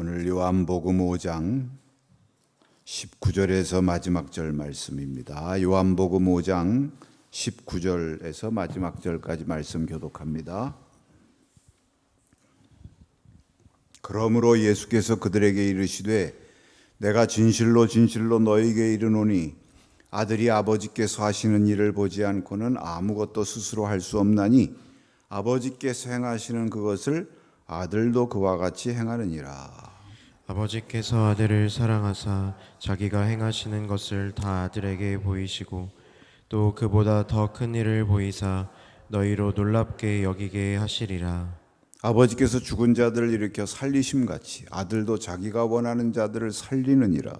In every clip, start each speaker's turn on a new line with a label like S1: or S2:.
S1: 오늘 요한복음 5장 19절에서 마지막 절 말씀입니다. 요한복음 5장 19절에서 마지막 절까지 말씀 교독합니다. 그러므로 예수께서 그들에게 이르시되 내가 진실로 진실로 너희에게 이르노니 아들이 아버지께서 하시는 일을 보지 않고는 아무것도 스스로 할 수 없나니 아버지께서 행하시는 그것을 아들도 그와 같이 행하느니라.
S2: 아버지께서 아들을 사랑하사 자기가 행하시는 것을 다 아들에게 보이시고 또 그보다 더 큰 일을 보이사 너희로 놀랍게 여기게 하시리라.
S1: 아버지께서 죽은 자들을 일으켜 살리심 같이 아들도 자기가 원하는 자들을 살리느니라.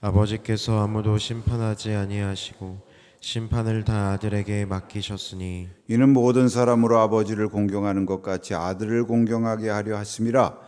S2: 아버지께서 아무도 심판하지 아니하시고 심판을 다 아들에게 맡기셨으니
S1: 이는 모든 사람으로 아버지를 공경하는 것 같이 아들을 공경하게 하려 하심이라.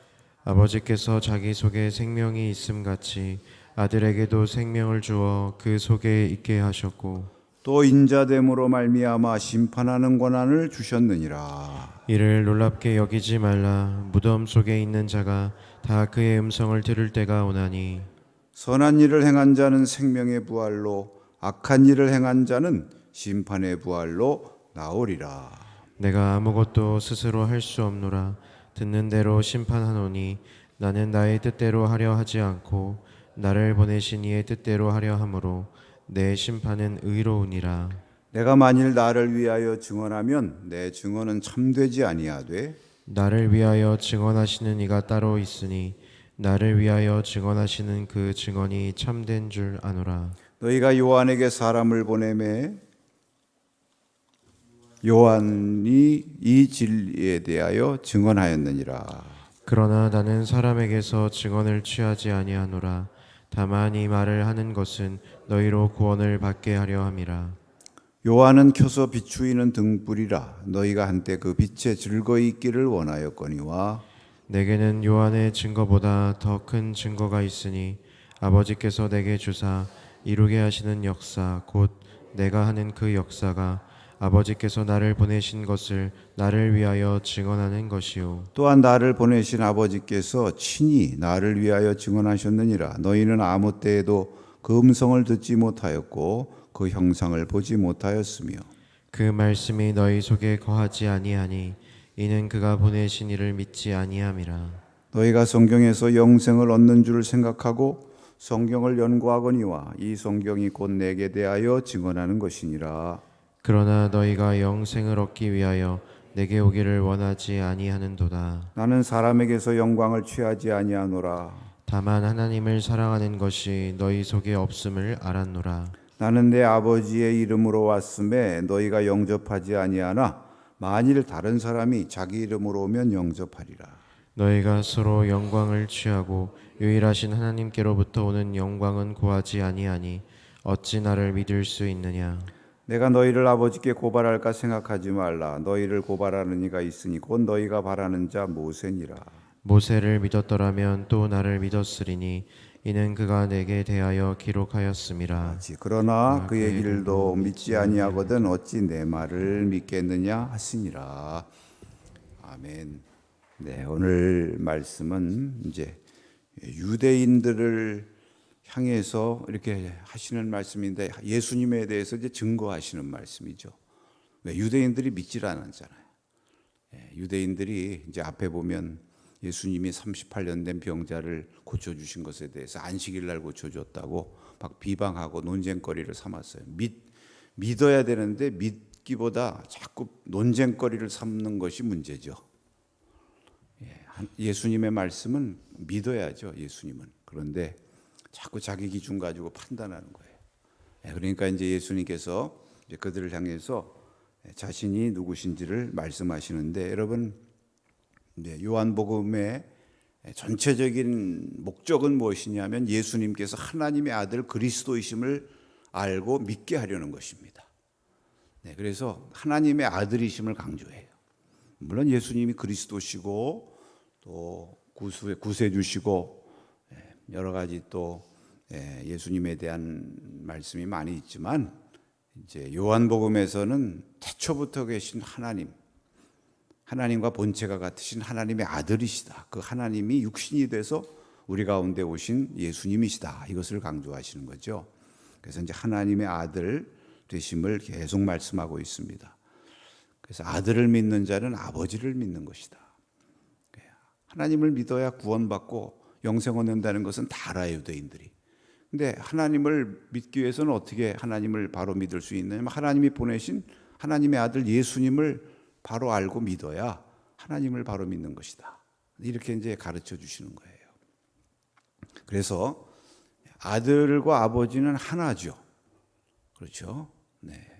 S2: 아버지께서 자기 속에 생명이 있음 같이 아들에게도 생명을 주어 그 속에 있게 하셨고
S1: 또 인자됨으로 말미암아 심판하는 권한을 주셨느니라.
S2: 이를 놀랍게 여기지 말라. 무덤 속에 있는 자가 다 그의 음성을 들을 때가 오나니
S1: 선한 일을 행한 자는 생명의 부활로 악한 일을 행한 자는 심판의 부활로 나오리라.
S2: 내가 아무것도 스스로 할 수 없노라 듣는 대로 심판하노니 나는 나의 뜻대로 하려 하지 않고 나를 보내신 이의 뜻대로 하려 함으로 내 심판은 의로우니라.
S1: 내가 만일 나를 위하여 증언하면 내 증언은 참되지 아니하되
S2: 나를 위하여 증언하시는 이가 따로 있으니 나를 위하여 증언하시는 그 증언이 참된 줄 아노라.
S1: 너희가 요한에게 사람을 보내매 요한이 이 진리에 대하여 증언하였느니라.
S2: 그러나 나는 사람에게서 증언을 취하지 아니하노라 다만 이 말을 하는 것은 너희로 구원을 받게 하려 함이라
S1: 요한은 켜서 비추이는 등불이라 너희가 한때 그 빛에 즐거이 있기를 원하였거니와
S2: 내게는 요한의 증거보다 더 큰 증거가 있으니 아버지께서 내게 주사 이루게 하시는 역사 곧 내가 하는 그 역사가 아버지께서 나를 보내신 것을 나를 위하여 증언하는 것이요
S1: 또한 나를 보내신 아버지께서 친히 나를 위하여 증언하셨느니라. 너희는 아무 때에도 그 음성을 듣지 못하였고 그 형상을 보지 못하였으며
S2: 그 말씀이 너희 속에 거하지 아니하니 이는 그가 보내신 이를 믿지 아니함이라
S1: 너희가 성경에서 영생을 얻는 줄 생각하고 성경을 연구하거니와 이 성경이 곧 내게 대하여 증언하는 것이니라.
S2: 그러나 너희가 영생을 얻기 위하여 내게 오기를 원하지 아니하는도다
S1: 나는 사람에게서 영광을 취하지 아니하노라.
S2: 다만 하나님을 사랑하는 것이 너희 속에 없음을 알았노라
S1: 나는 내 아버지의 이름으로 왔음에 너희가 영접하지 아니하나 만일 다른 사람이 자기 이름으로 오면 영접하리라.
S2: 너희가 서로 영광을 취하고 유일하신 하나님께로부터 오는 영광은 구하지 아니하니 어찌 나를 믿을 수 있느냐
S1: 내가 너희를 아버지께 고발할까 생각하지 말라. 너희를 고발하는 이가 있으니 곧 너희가 바라는 자 모세니라.
S2: 모세를 믿었더라면 또 나를 믿었으리니 이는 그가 내게 대하여 기록하였음이라.
S1: 그러나 그의 길도 믿지 아니하거든 어찌 내 말을 믿겠느냐 하시니라. 아멘. 네, 오늘 말씀은 이제 유대인들을 향해서 이렇게 하시는 말씀인데 예수님에 대해서 이제 증거하시는 말씀이죠. 왜 유대인들이 믿질 않았잖아요. 예, 유대인들이 이제 앞에 보면 예수님이 38년 된 병자를 고쳐 주신 것에 대해서 안식일 날 고쳐 줬다고 막 비방하고 논쟁거리를 삼았어요. 믿 믿어야 되는데 믿기보다 자꾸 논쟁거리를 삼는 것이 문제죠. 예, 한- 예수님의 말씀은 믿어야죠. 예수님은 그런데 자꾸 자기 기준 가지고 판단하는 거예요. 예, 그러니까 이제 예수님께서 이제 그들을 향해서 자신이 누구신지를 말씀하시는데 여러분 이제 요한복음에 예, 전체적인 목적은 무엇이냐면 예수님께서 하나님의 아들 그리스도이심을 알고 믿게 하려는 것입니다. 네, 그래서 하나님의 아들이심을 강조해요. 물론 예수님이 그리스도시고 또 구세주시고 예, 여러 가지 또 예, 예수님에 대한 말씀이 많이 있지만 이제 요한복음에서는 태초부터 계신 하나님 하나님과 본체가 같으신 하나님의 아들이시다. 그 하나님이 육신이 돼서 우리 가운데 오신 예수님이시다. 이것을 강조하시는 거죠. 그래서 이제 하나님의 아들 되심을 계속 말씀하고 있습니다. 그래서 아들을 믿는 자는 아버지를 믿는 것이다. 하나님을 믿어야 구원받고 영생 얻는다는 것은 다 알아요, 유대인들이. 근데 하나님을 믿기 위해서는 어떻게 하나님을 바로 믿을 수 있느냐면 하나님이 보내신 하나님의 아들 예수님을 바로 알고 믿어야 하나님을 바로 믿는 것이다. 이렇게 이제 가르쳐 주시는 거예요. 그래서 아들과 아버지는 하나죠. 그렇죠? 네.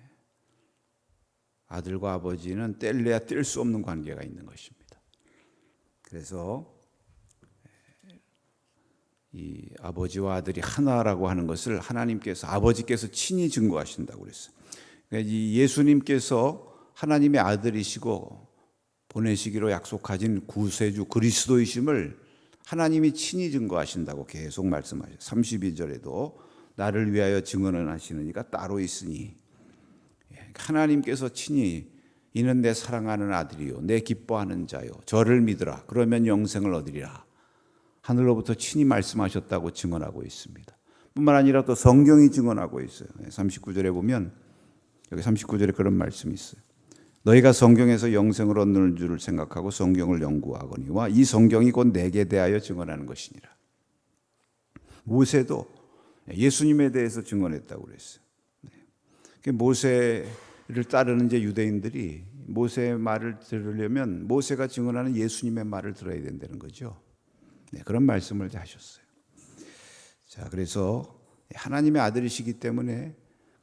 S1: 아들과 아버지는 뗄래야 뗄 수 없는 관계가 있는 것입니다. 그래서 이 아버지와 아들이 하나라고 하는 것을 하나님께서 아버지께서 친히 증거하신다고 그랬어요. 그러니까 이 예수님께서 하나님의 아들이시고 보내시기로 약속하신 구세주 그리스도이심을 하나님이 친히 증거하신다고 계속 말씀하셔요. 32절에도 나를 위하여 증언을 하시는 이가 따로 있으니 예, 하나님께서 친히 이는 내 사랑하는 아들이요 내 기뻐하는 자요 저를 믿으라 그러면 영생을 얻으리라 하늘로부터 친히 말씀하셨다고 증언하고 있습니다. 뿐만 아니라 또 성경이 증언하고 있어요. 39절에 보면 여기 39절에 그런 말씀이 있어요. 너희가 성경에서 영생을 얻는 줄을 생각하고 성경을 연구하거니와 이 성경이 곧 내게 대하여 증언하는 것이니라. 모세도 예수님에 대해서 증언했다고 그랬어요. 네. 모세를 따르는 이제 유대인들이 모세의 말을 들으려면 모세가 증언하는 예수님의 말을 들어야 된다는 거죠. 네, 그런 말씀을 하셨어요. 자, 그래서 하나님의 아들이시기 때문에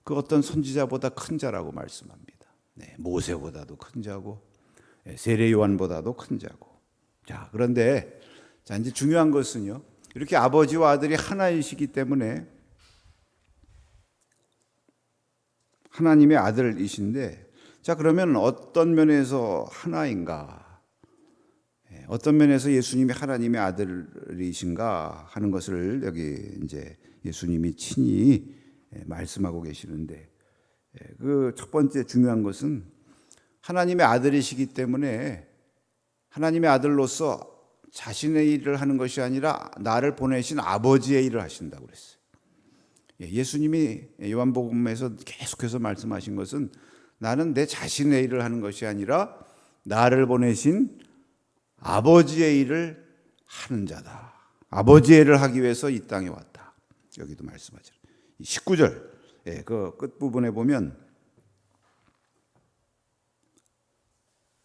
S1: 그 어떤 선지자보다 큰 자라고 말씀합니다. 네, 모세보다도 큰 자고 네, 세례 요한보다도 큰 자고. 자, 그런데 자 이제 중요한 것은요. 이렇게 아버지와 아들이 하나이시기 때문에 하나님의 아들이신데 자 그러면 어떤 면에서 하나인가? 예, 어떤 면에서 예수님이 하나님의 아들이신가 하는 것을 여기 이제 예수님이 친히 예, 말씀하고 계시는데 그 첫 번째 중요한 것은 하나님의 아들이시기 때문에 하나님의 아들로서 자신의 일을 하는 것이 아니라 나를 보내신 아버지의 일을 하신다고 그랬어요. 예, 예수님이 요한복음에서 계속해서 말씀하신 것은 나는 내 자신의 일을 하는 것이 아니라 나를 보내신 아버지의 일을 하는 자다. 아버지의 일을 하기 위해서 이 땅에 왔다. 여기도 말씀하죠. 19절 예, 그 끝부분에 보면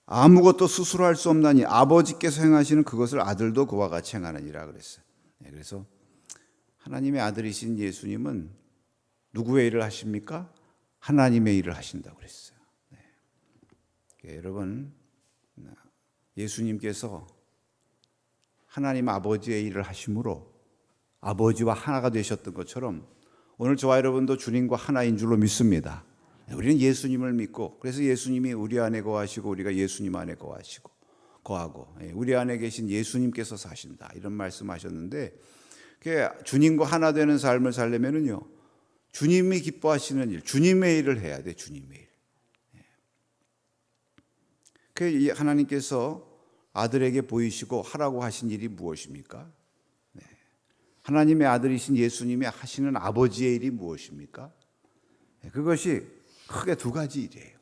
S1: 아무것도 스스로 할 수 없나니 아버지께서 행하시는 그것을 아들도 그와 같이 행하느니라 그랬어요. 예, 그래서 하나님의 아들이신 예수님은 누구의 일을 하십니까? 하나님의 일을 하신다고 그랬어요. 네. 예, 여러분 예수님께서 하나님 아버지의 일을 하심으로 아버지와 하나가 되셨던 것처럼 오늘 저와 여러분도 주님과 하나인 줄로 믿습니다. 우리는 예수님을 믿고 그래서 예수님이 우리 안에 거하시고 우리가 예수님 안에 거하시고 거하고 예, 우리 안에 계신 예수님께서 사신다 이런 말씀하셨는데 주님과 하나 되는 삶을 살려면은요 주님이 기뻐하시는 일, 주님의 일을 해야 돼 주님의 일. 예. 그 하나님께서 아들에게 보이시고 하라고 하신 일이 무엇입니까? 하나님의 아들이신 예수님이 하시는 아버지의 일이 무엇입니까? 네, 그것이 크게 두 가지 일이에요.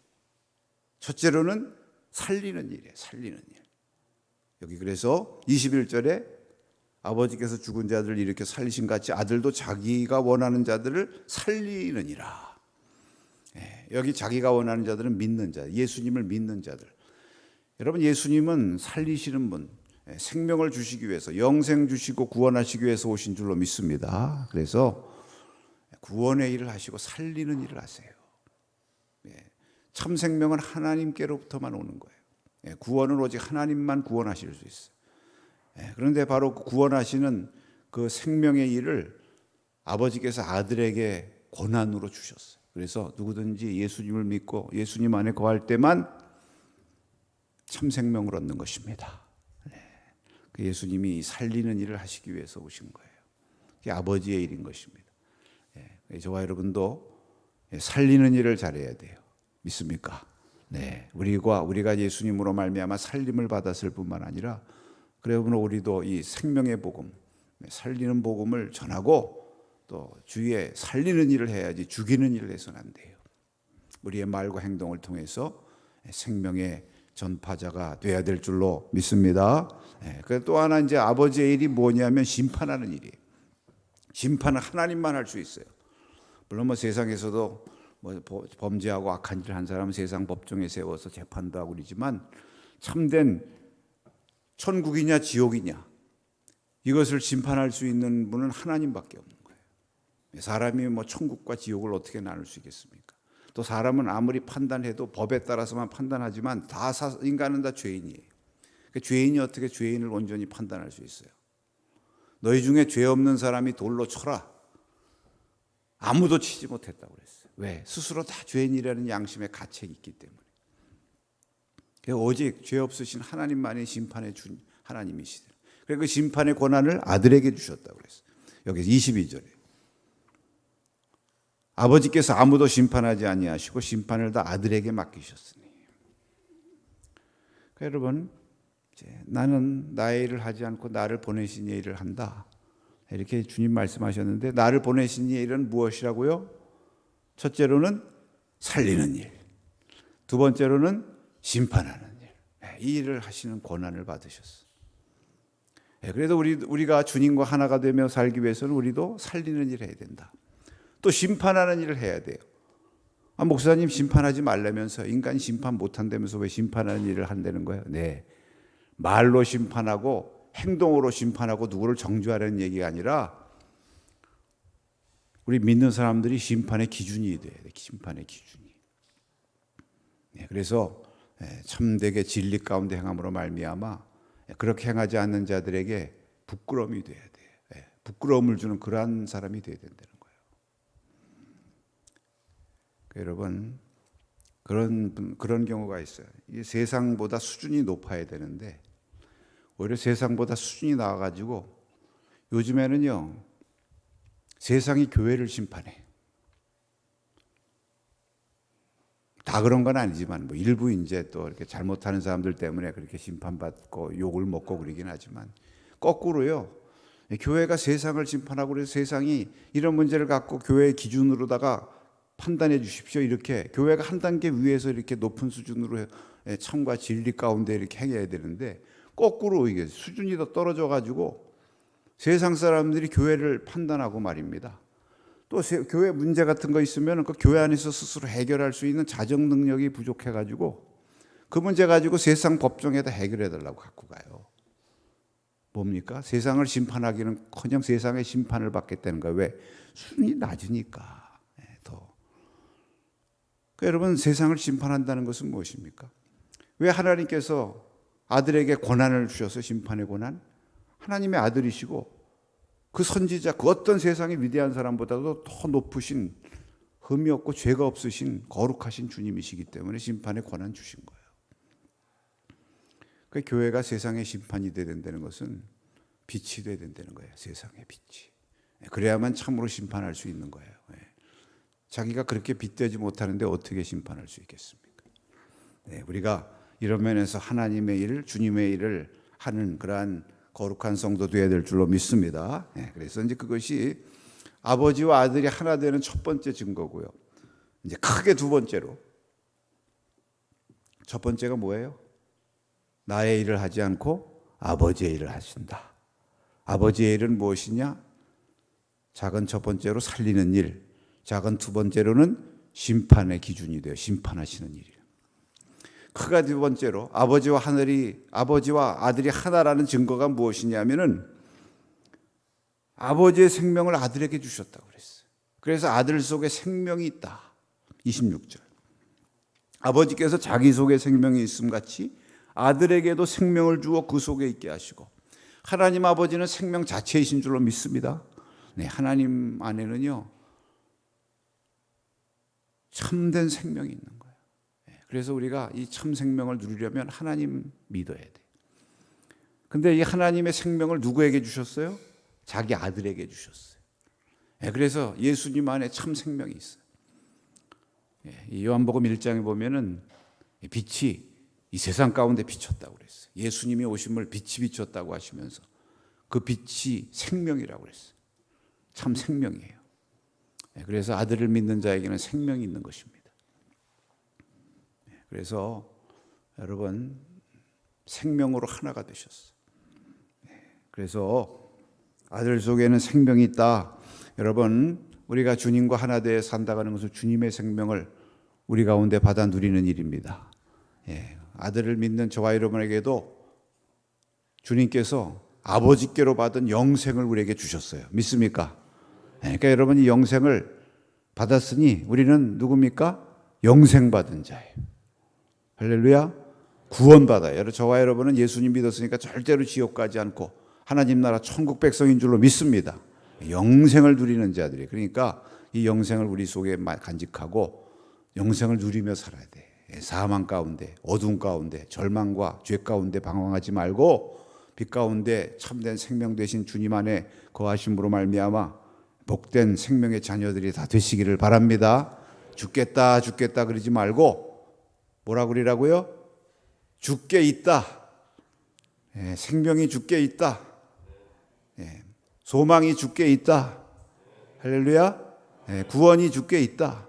S1: 첫째로는 살리는 일이에요. 살리는 일. 여기 그래서 21절에 아버지께서 죽은 자들을 이렇게 살리신 같이 아들도 자기가 원하는 자들을 살리느니라. 네, 여기 자기가 원하는 자들은 믿는 자, 예수님을 믿는 자들. 여러분 예수님은 살리시는 분, 예, 생명을 주시기 위해서 영생 주시고 구원하시기 위해서 오신 줄로 믿습니다. 그래서 구원의 일을 하시고 살리는 일을 하세요. 예, 참 생명은 하나님께로부터만 오는 거예요. 예, 구원은 오직 하나님만 구원하실 수 있어요. 예, 그런데 바로 그 구원하시는 그 생명의 일을 아버지께서 아들에게 권한으로 주셨어요. 그래서 누구든지 예수님을 믿고 예수님 안에 거할 때만 참 생명을 얻는 것입니다. 네. 그 예수님이 살리는 일을 하시기 위해서 오신 거예요. 아버지의 일인 것입니다. 예, 저와 여러분도 예, 살리는 일을 잘해야 돼요. 믿습니까? 네, 우리가 우리가 예수님으로 말미암아 살림을 받았을 뿐만 아니라 그러므로 우리도 이 생명의 복음, 네, 살리는 복음을 전하고 또 주위에 살리는 일을 해야지 죽이는 일을 해서는 안 돼요. 우리의 말과 행동을 통해서 생명의 전파자가 돼야 될 줄로 믿습니다. 예, 그또 하나 이제 아버지의 일이 뭐냐면 심판하는 일이에요. 심판은 하나님만 할 수 있어요. 물론 뭐 세상에서도 뭐 보- 범죄하고 악한 일을 한 사람은 세상 법정에 세워서 재판도 하고 그러지만 참된 천국이냐 지옥이냐 이것을 심판할 수 있는 분은 하나님밖에 없는 거예요. 사람이 뭐 천국과 지옥을 어떻게 나눌 수 있겠습니까? 또 사람은 아무리 판단해도 법에 따라서만 판단하지만 다 사- 인간은 다 죄인이에요. 그 죄인이 어떻게 죄인을 온전히 판단할 수 있어요? 너희 중에 죄 없는 사람이 돌로 쳐라. 아무도 치지 못했다고 그랬어요. 왜? 스스로 다 죄인이라는 양심의 가책이 있기 때문에. 그 오직 죄 없으신 하나님만이 심판의 준 하나님이시다. 그래서 그 심판의 권한을 아들에게 주셨다고 그랬어요. 여기 22절에. 아버지께서 아무도 심판하지 아니하시고 심판을 다 아들에게 맡기셨으니. 그러니까 여러분, 나는 나의 일을 하지 않고 나를 보내신 이의 일을 한다. 이렇게 주님 말씀하셨는데 나를 보내신 이의 일은 무엇이라고요? 첫째로는 살리는 일. 두 번째로는 심판하는 일. 네, 이 일을 하시는 권한을 받으셨어요. 네, 그래도 우리 우리가 주님과 하나가 되며 살기 위해서는 우리도 살리는 일을 해야 된다. 또 심판하는 일을 해야 돼요. 아, 목사님 심판하지 말라면서 인간 심판 못 한다면서 왜 심판하는 일을 한다는 거예요? 네. 말로 심판하고 행동으로 심판하고 누구를 정죄하려는 얘기가 아니라 우리 믿는 사람들이 심판의 기준이 돼야 돼. 심판의 기준이. 네, 그래서 예, 참되게 진리 가운데 행함으로 말미암아 예, 그렇게 행하지 않는 자들에게 부끄러움이 돼야 돼. 예, 부끄러움을 주는 그러한 사람이 돼야 된다는 거예요. 그 여러분 그런 분- 그런 경우가 있어요. 이 세상보다 수준이 높아야 되는데 오히려 세상보다 수준이 나와가지고 요즘에는요 세상이 교회를 심판해. 다 그런 건 아니지만 뭐 일부 이제 또 이렇게 잘못하는 사람들 때문에 그렇게 심판받고 욕을 먹고 그러긴 하지만 거꾸로요. 교회가 세상을 심판하고 그래서 세상이 이런 문제를 갖고 교회의 기준으로다가 판단해 주십시오. 이렇게 교회가 한 단계 위에서 이렇게 높은 수준으로 해- 참과 진리 가운데 이렇게 행해야 되는데 거꾸로 이게 수준이 더 떨어져 가지고 세상 사람들이 교회를 판단하고 말입니다. 또 세- 교회 문제 같은 거 있으면 그 교회 안에서 스스로 해결할 수 있는 자정 능력이 부족해 가지고 그 문제 가지고 세상 법정에다 해결해 달라고 갖고 가요. 뭡니까? 세상을 심판하기는 커녕 세상의 심판을 받겠다는 거예요. 왜? 수준이 낮으니까 예, 더. 그 여러분 세상을 심판한다는 것은 무엇입니까? 왜 하나님께서 아들에게 권한을 주셔서 심판의 권한? 하나님의 아들이시고 그 선지자 그 어떤 세상의 위대한 사람보다도 더 높으신 흠이 없고 죄가 없으신 거룩하신 주님이시기 때문에 심판의 권한 주신 거예요. 그 교회가 세상의 심판이 돼야 된다는 것은 빛이 돼야 된다는 거예요. 세상의 빛이. 그래야만 참으로 심판할 수 있는 거예요. 예. 자기가 그렇게 빛되지 못하는데 어떻게 심판할 수 있겠습니까? 네, 우리가 이런 면에서 하나님의 일을 주님의 일을 하는 그러한 거룩한 성도 되어야 될 줄로 믿습니다. 네, 그래서 이제 그것이 아버지와 아들이 하나 되는 첫 번째 증거고요. 이제 크게 두 번째로 첫 번째가 뭐예요? 나의 일을 하지 않고 아버지의 일을 하신다. 아버지의 일은 무엇이냐? 작은 첫 번째로 살리는 일, 작은 두 번째로는 심판의 기준이 되어 심판하시는 일이에요. 크가 두 번째로 아버지와 하늘이 아버지와 아들이 하나라는 증거가 무엇이냐면은 아버지의 생명을 아들에게 주셨다고 그랬어요. 그래서 아들 속에 생명이 있다. 26절. 아버지께서 자기 속에 생명이 있음 같이 아들에게도 생명을 주어 그 속에 있게 하시고 하나님 아버지는 생명 자체이신 줄로 믿습니다. 네, 하나님 안에는요 참된 생명이 있는 거예요. 네, 그래서 우리가 이 참 생명을 누리려면 하나님 믿어야 돼. 근데 이 하나님의 생명을 누구에게 주셨어요? 자기 아들에게 주셨어요. 네, 그래서 예수님 안에 참 생명이 있어요. 예, 이 요한복음 1장에 보면은 이 빛이 이 세상 가운데 비쳤다고 그랬어요. 예수님이 오심을 빛이 비쳤다고 하시면서 그 빛이 생명이라고 그랬어요. 참 생명이에요. 예, 그래서 아들을 믿는 자에게는 생명이 있는 것입니다. 예, 그래서 여러분 생명으로 하나가 되셨어요. 예, 그래서 아들 속에는 생명이 있다. 여러분 우리가 주님과 하나 되어 산다는 것은 주님의 생명을 우리 가운데 받아 누리는 일입니다. 예, 아들을 믿는 저와 여러분에게도 주님께서 아버지께로 받은 영생을 우리에게 주셨어요. 믿습니까? 예, 그러니까 여러분 이 영생을 받았으니 우리는 누굽니까? 영생 받은 자예요. 할렐루야. 구원받아요. 여러분 저와 여러분은 예수님 믿었으니까 절대로 지옥 가지 않고 하나님 나라 천국 백성인 줄로 믿습니다. 영생을 누리는 자들이 그러니까 이 영생을 우리 속에 간직하고 영생을 누리며 살아야 돼. 사망 가운데, 어둠 가운데, 절망과 죄 가운데 방황하지 말고 빛 가운데 참된 생명 되신 주님 안에 거하심으로 말미암아 복된 생명의 자녀들이 다 되시기를 바랍니다. 죽겠다, 죽겠다 그러지 말고 뭐라 그러라고요? 죽게 있다. 예, 생명이 죽게 있다. 예, 소망이 죽게 있다. 할렐루야. 예, 구원이 죽게 있다.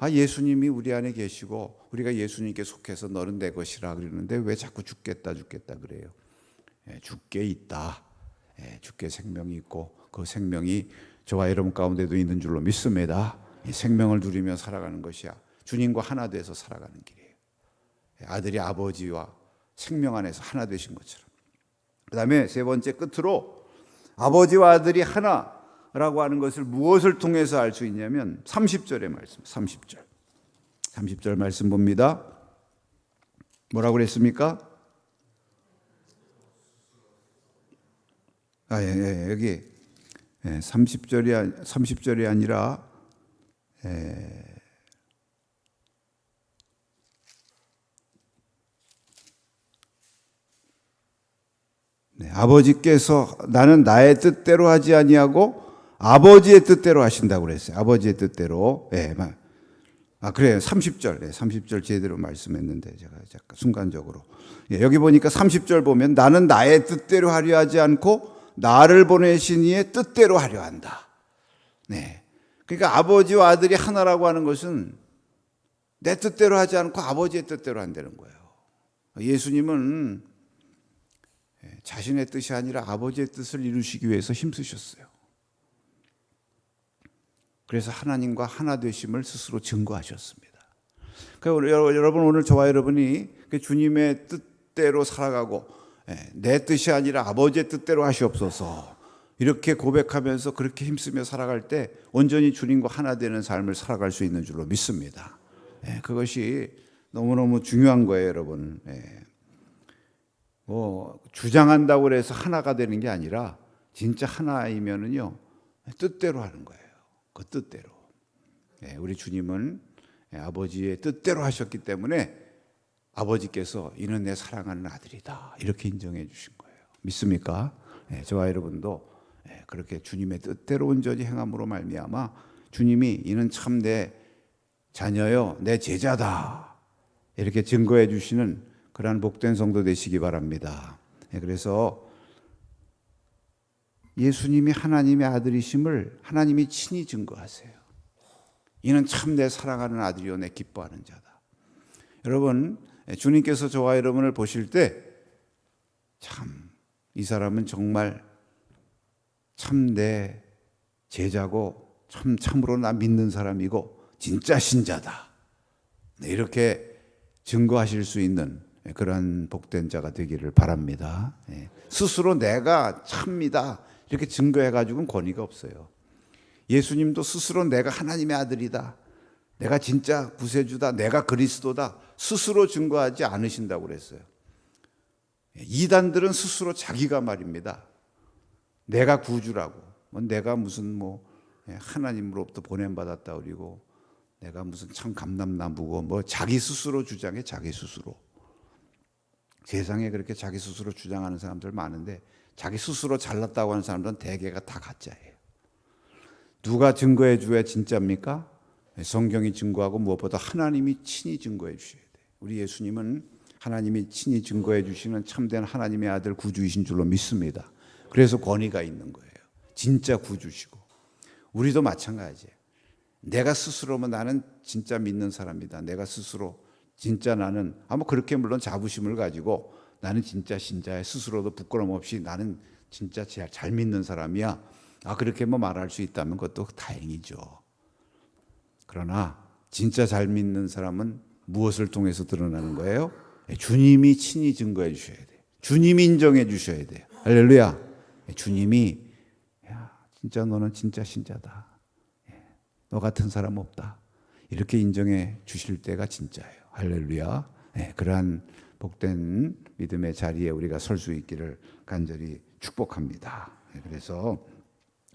S1: 아 예수님이 우리 안에 계시고 우리가 예수님께 속해서 너는 내 것이라 그러는데 왜 자꾸 죽겠다 죽겠다 그래요? 예, 죽게 있다. 예, 죽게 생명이 있고 그 생명이 저와 여러분 가운데도 있는 줄로 믿습니다. 이 생명을 누리며 살아가는 것이야. 주님과 하나 돼서 살아가는 길이에요. 예, 아들이 아버지와 생명 안에서 하나 되신 것처럼. 그 다음에 세 번째 끝으로 아버지와 아들이 하나라고 하는 것을 무엇을 통해서 알 수 있냐면 30절의 말씀, 30절. 30절 말씀 봅니다. 뭐라고 그랬습니까? 아, 예, 예, 여기 예, 30절이 30절이 아니라 예, 네, 아버지께서 나는 나의 뜻대로 하지 아니하고 아버지의 뜻대로 하신다고 그랬어요. 아버지의 뜻대로. 예, 아, 그래요. 30절. 네, 30절 제대로 말씀했는데 제가 잠깐 순간적으로. 예, 여기 보니까 30절 보면 나는 나의 뜻대로 하려 하지 않고 나를 보내신 이의 뜻대로 하려 한다. 네. 그러니까 아버지와 아들이 하나라고 하는 것은 내 뜻대로 하지 않고 아버지의 뜻대로 한다는 거예요. 예수님은 자신의 뜻이 아니라 아버지의 뜻을 이루시기 위해서 힘쓰셨어요. 그래서 하나님과 하나 되심을 스스로 증거하셨습니다. 그러니까 여러분 오늘 저와 여러분이 그 주님의 뜻대로 살아가고 예, 내 뜻이 아니라 아버지의 뜻대로 하시옵소서 이렇게 고백하면서 그렇게 힘쓰며 살아갈 때 온전히 주님과 하나 되는 삶을 살아갈 수 있는 줄로 믿습니다. 예, 그것이 너무너무 중요한 거예요, 여러분. 예. 뭐 주장한다고 해서 하나가 되는 게 아니라 진짜 하나이면은요 뜻대로 하는 거예요. 그 뜻대로. 예, 우리 주님은 예, 아버지의 뜻대로 하셨기 때문에 아버지께서 이는 내 사랑하는 아들이다 이렇게 인정해 주신 거예요. 믿습니까? 예, 저와 여러분도 예, 그렇게 주님의 뜻대로 온전히 행함으로 말미암아 주님이 이는 참 내 자녀요 내 제자다 이렇게 증거해 주시는 그러한 복된 성도 되시기 바랍니다. 예, 그래서 예수님이 하나님의 아들이심을 하나님이 친히 증거하세요. 이는 참 내 사랑하는 아들이요 내 기뻐하는 자다. 여러분 주님께서 저와 여러분을 보실 때 참 이 사람은 정말 참 내 제자고 참 참으로 나 믿는 사람이고 진짜 신자다. 네, 이렇게 증거하실 수 있는 그런 복된 자가 되기를 바랍니다. 예, 스스로 내가 참니다. 이렇게 증거해 가지고는 권위가 없어요. 예수님도 스스로 내가 하나님의 아들이다. 내가 진짜 구세주다. 내가 그리스도다. 스스로 증거하지 않으신다고 그랬어요. 이단들은 스스로 자기가 말입니다. 내가 구주라고. 뭐 내가 무슨 뭐 예, 하나님으로부터 보냄 받았다 그리고 내가 무슨 참 감남나무고 뭐 자기 스스로 주장해 자기 스스로. 세상에 그렇게 자기 스스로 주장하는 사람들 많은데 자기 스스로 잘났다고 하는 사람들은 대개가 다 가짜예요. 누가 증거해 줘야 진짜입니까? 성경이 증거하고 무엇보다 하나님이 친히 증거해 주셔야 돼요. 우리 예수님은 하나님이 친히 증거해 주시는 참된 하나님의 아들 구주이신 줄로 믿습니다. 그래서 권위가 있는 거예요. 진짜 구주시고. 우리도 마찬가지예요. 내가 스스로면 나는 진짜 믿는 사람이다. 내가 스스로 진짜 나는 아마 그렇게 물론 자부심을 가지고 나는 진짜 신자야. 스스로도 부끄럼 없이 나는 진짜 잘, 잘 믿는 사람이야. 아 그렇게 뭐 말할 수 있다면 그것도 다행이죠. 그러나 진짜 잘 믿는 사람은 무엇을 통해서 드러나는 거예요? 예, 주님이 친히 증거해 주셔야 돼요. 주님이 인정해 주셔야 돼요. 할렐루야. 예, 주님이 야, 진짜 너는 진짜 신자다. 예, 너 같은 사람 없다. 이렇게 인정해 주실 때가 진짜예요. 할렐루야. 예, 그러한 복된 믿음의 자리에 우리가 설 수 있기를 간절히 축복합니다. 예, 그래서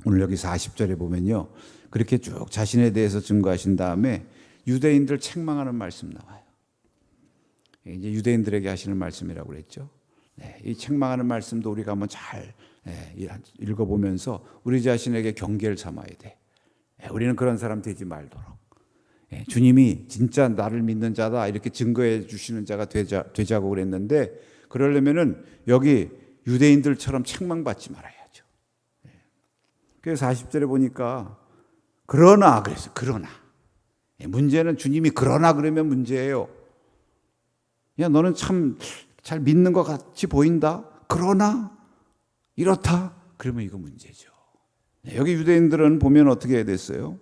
S1: 오늘 여기 40절에 보면요. 그렇게 쭉 자신에 대해서 증거하신 다음에 유대인들 책망하는 말씀 나와요. 이제 유대인들에게 하시는 말씀이라고 그랬죠. 네, 이 책망하는 말씀도 우리가 한번 잘 예, 읽어보면서 우리 자신에게 경계를 삼아야 돼. 예, 우리는 그런 사람 되지 말도록. 예, 주님이 진짜 나를 믿는 자다 이렇게 증거해 주시는 자가 되자, 되자고 그랬는데 그러려면은 여기 유대인들처럼 책망받지 말아야죠. 예. 그래서 40절에 보니까 그러나 그래서 그러나 예, 문제는 주님이 그러나 그러면 문제예요. 야 너는 참 잘 믿는 것 같이 보인다. 그러나 이렇다. 그러면 이거 문제죠. 네, 여기 유대인들은 보면 어떻게 해야 됐어요?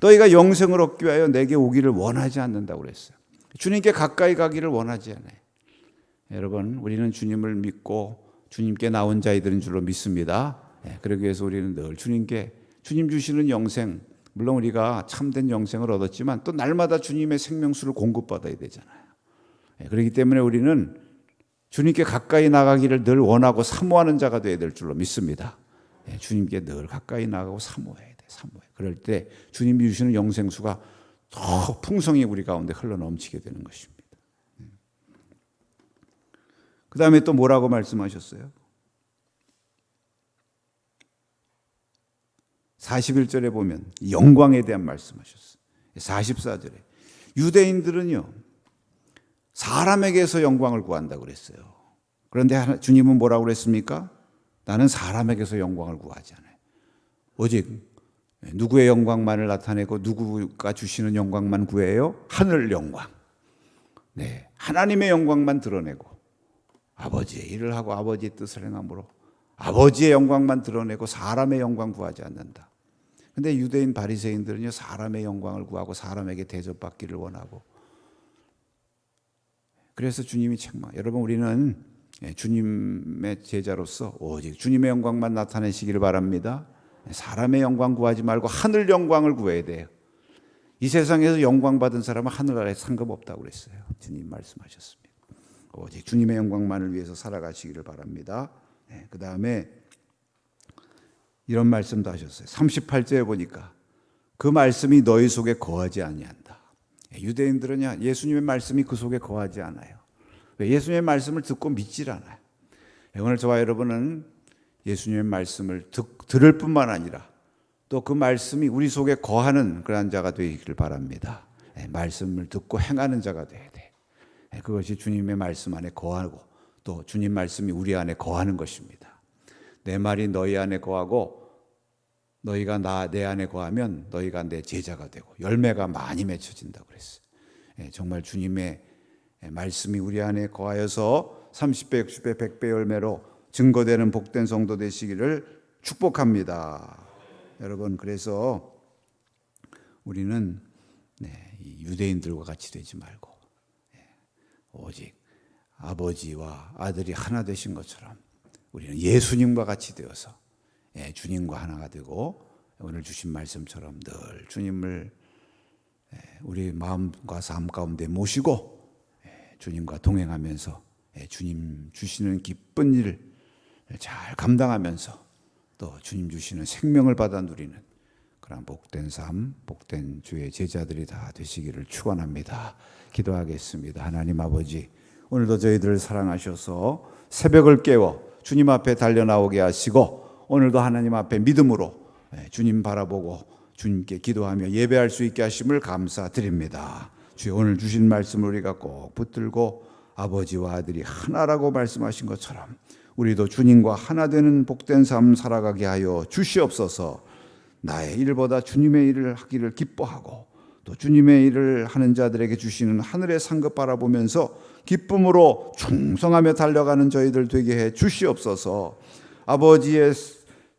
S1: 너희가 영생을 얻기 위하여 내게 오기를 원하지 않는다고 그랬어요. 주님께 가까이 가기를 원하지 않아요. 여러분, 우리는 주님을 믿고 주님께 나온 자이들인 줄로 믿습니다. 예, 그러기 위해서 우리는 늘 주님께 주님 주시는 영생, 물론 우리가 참된 영생을 얻었지만 또 날마다 주님의 생명수를 공급받아야 되잖아요. 예, 그렇기 때문에 우리는 주님께 가까이 나가기를 늘 원하고 사모하는 자가 되어야 될 줄로 믿습니다. 예, 주님께 늘 가까이 나가고 사모해야 돼. 사모해. 그럴 때 주님이 주시는 영생수가 더 풍성히 우리 가운데 흘러 넘치게 되는 것입니다. 그 다음에 또 뭐라고 말씀하셨어요? 41절에 보면 영광에 대한 말씀하셨어요. 44절에 유대인들은요 사람에게서 영광을 구한다 그랬어요. 그런데 주님은 뭐라고 그랬습니까? 나는 사람에게서 영광을 구하지 않아요. 오직 누구의 영광만을 나타내고 누구가 주시는 영광만 구해요? 하늘 영광. 네, 하나님의 영광만 드러내고 아버지의 일을 하고 아버지의 뜻을 행함으로 아버지의 영광만 드러내고 사람의 영광 구하지 않는다. 근데 유대인 바리새인들은요 사람의 영광을 구하고 사람에게 대접받기를 원하고 그래서 주님이 책망. 여러분 우리는 주님의 제자로서 오직 주님의 영광만 나타내시기를 바랍니다. 사람의 영광 구하지 말고 하늘 영광을 구해야 돼요. 이 세상에서 영광 받은 사람은 하늘 아래 상급 없다고 그랬어요. 주님 말씀하셨습니다. 오직 주님의 영광만을 위해서 살아가시기를 바랍니다. 네, 그 다음에 이런 말씀도 하셨어요. 38절에 보니까 그 말씀이 너희 속에 거하지 아니한다. 유대인들은요 예수님의 말씀이 그 속에 거하지 않아요. 왜 예수님의 말씀을 듣고 믿질 않아요. 오늘 저와 여러분은 예수님의 말씀을 듣, 들을 뿐만 아니라 또 그 말씀이 우리 속에 거하는 그러한 자가 되기를 바랍니다. 네, 말씀을 듣고 행하는 자가 돼야 돼. 네, 그것이 주님의 말씀 안에 거하고 또 주님 말씀이 우리 안에 거하는 것입니다. 내 말이 너희 안에 거하고 너희가 나 내 안에 거하면 너희가 내 제자가 되고 열매가 많이 맺혀진다고 그랬어요. 예, 정말 주님의 말씀이 우리 안에 거하여서 30배, 60배, 100배 열매로 증거되는 복된 성도 되시기를 축복합니다. 여러분 그래서 우리는 네, 유대인들과 같이 되지 말고 예, 오직 아버지와 아들이 하나 되신 것처럼 우리는 예수님과 같이 되어서 예, 주님과 하나가 되고 오늘 주신 말씀처럼 늘 주님을 예, 우리 마음과 삶 가운데 모시고 예, 주님과 동행하면서 예, 주님 주시는 기쁜 일을 잘 감당하면서 또 주님 주시는 생명을 받아 누리는 그런 복된 삶, 복된 주의 제자들이 다 되시기를 축원합니다. 기도하겠습니다. 하나님 아버지, 오늘도 저희들을 사랑하셔서 새벽을 깨워 주님 앞에 달려 나오게 하시고 오늘도 하나님 앞에 믿음으로 예, 주님 바라보고 주님께 기도하며 예배할 수 있게 하심을 감사드립니다. 주여 오늘 주신 말씀을 우리가 꼭 붙들고 아버지와 아들이 하나라고 말씀하신 것처럼 우리도 주님과 하나 되는 복된 삶 살아가게 하여 주시옵소서. 나의 일보다 주님의 일을 하기를 기뻐하고 또 주님의 일을 하는 자들에게 주시는 하늘의 상급 바라보면서 기쁨으로 충성하며 달려가는 저희들 되게 해 주시옵소서. 아버지의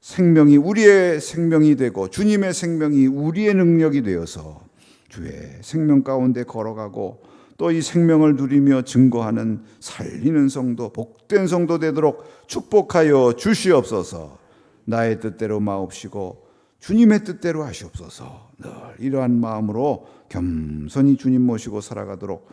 S1: 생명이 우리의 생명이 되고 주님의 생명이 우리의 능력이 되어서 주의 생명 가운데 걸어가고 또 이 생명을 누리며 증거하는 살리는 성도, 복된 성도 되도록 축복하여 주시옵소서. 나의 뜻대로 마옵시고 주님의 뜻대로 하시옵소서. 늘 이러한 마음으로 겸손히 주님 모시고 살아가도록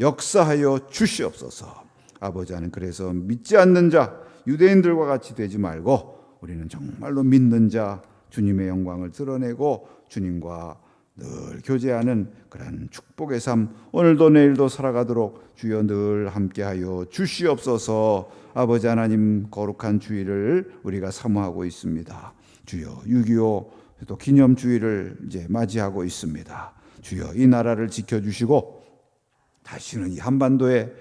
S1: 역사하여 주시옵소서. 아버지는 그래서 믿지 않는 자 유대인들과 같이 되지 말고 우리는 정말로 믿는 자 주님의 영광을 드러내고 주님과 늘 교제하는 그런 축복의 삶 오늘도 내일도 살아가도록 주여 늘 함께하여 주시옵소서. 아버지 하나님 거룩한 주일을 우리가 사모하고 있습니다. 주여 6.25 또 기념주의를 이제 맞이하고 있습니다. 주여 이 나라를 지켜주시고 다시는 이 한반도에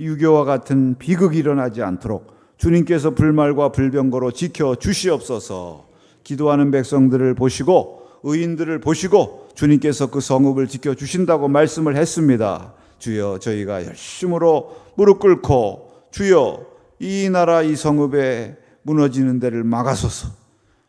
S1: 유교와 같은 비극이 일어나지 않도록 주님께서 불말과 불병거로 지켜 주시옵소서. 기도하는 백성들을 보시고 의인들을 보시고 주님께서 그 성읍을 지켜 주신다고 말씀을 했습니다. 주여 저희가 열심으로 무릎 꿇고 주여 이 나라 이 성읍에 무너지는 데를 막아소서.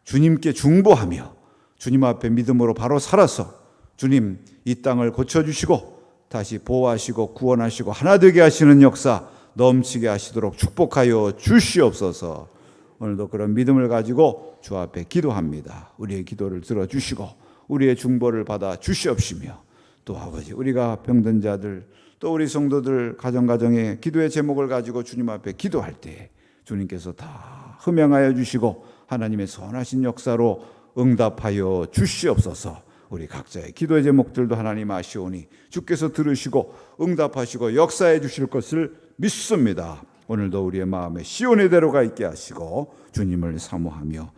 S1: 주님께 중보하며 주님 앞에 믿음으로 바로 살아서 주님 이 땅을 고쳐 주시고 다시 보호하시고 구원하시고 하나 되게 하시는 역사 넘치게 하시도록 축복하여 주시옵소서. 오늘도 그런 믿음을 가지고 주 앞에 기도합니다. 우리의 기도를 들어 주시고 우리의 중보를 받아 주시옵시며 또 아버지 우리가 병든 자들 또 우리 성도들 가정 가정에 기도의 제목을 가지고 주님 앞에 기도할 때 주님께서 다 흠양하여 주시고 하나님의 선하신 역사로 응답하여 주시옵소서. 우리 각자의 기도의 제목들도 하나님 아시오니 주께서 들으시고 응답하시고 역사해 주실 것을 믿습니다. 오늘도 우리의 마음에 시온의 대로가 있게 하시고 주님을 사모하며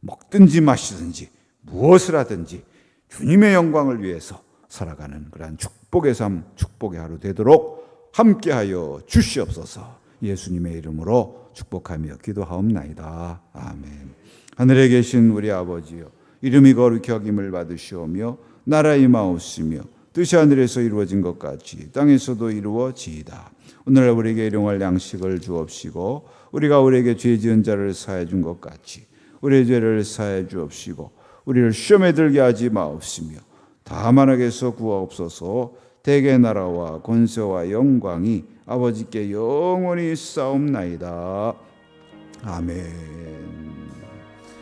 S1: 먹든지 마시든지 무엇을 하든지 주님의 영광을 위해서 살아가는 그러한 축복의 삶, 축복의 하루 되도록 함께하여 주시옵소서. 예수님의 이름으로 축복하며 기도하옵나이다. 아멘. 하늘에 계신 우리 아버지여 이름이 거룩히 여김을 받으시오며 나라 임하옵시며 뜻이 하늘에서 이루어진 것 같이 땅에서도 이루어지이다. 오늘 우리에게 일용할 양식을 주옵시고 우리가 우리에게 죄 지은 자를 사해 준 것 같이 우리의 죄를 사해 주옵시고 우리를 시험에 들게 하지 마옵시며 다만 악에서 구하옵소서 대개 나라와 권세와 영광이 아버지께 영원히 싸움나이다. 아멘.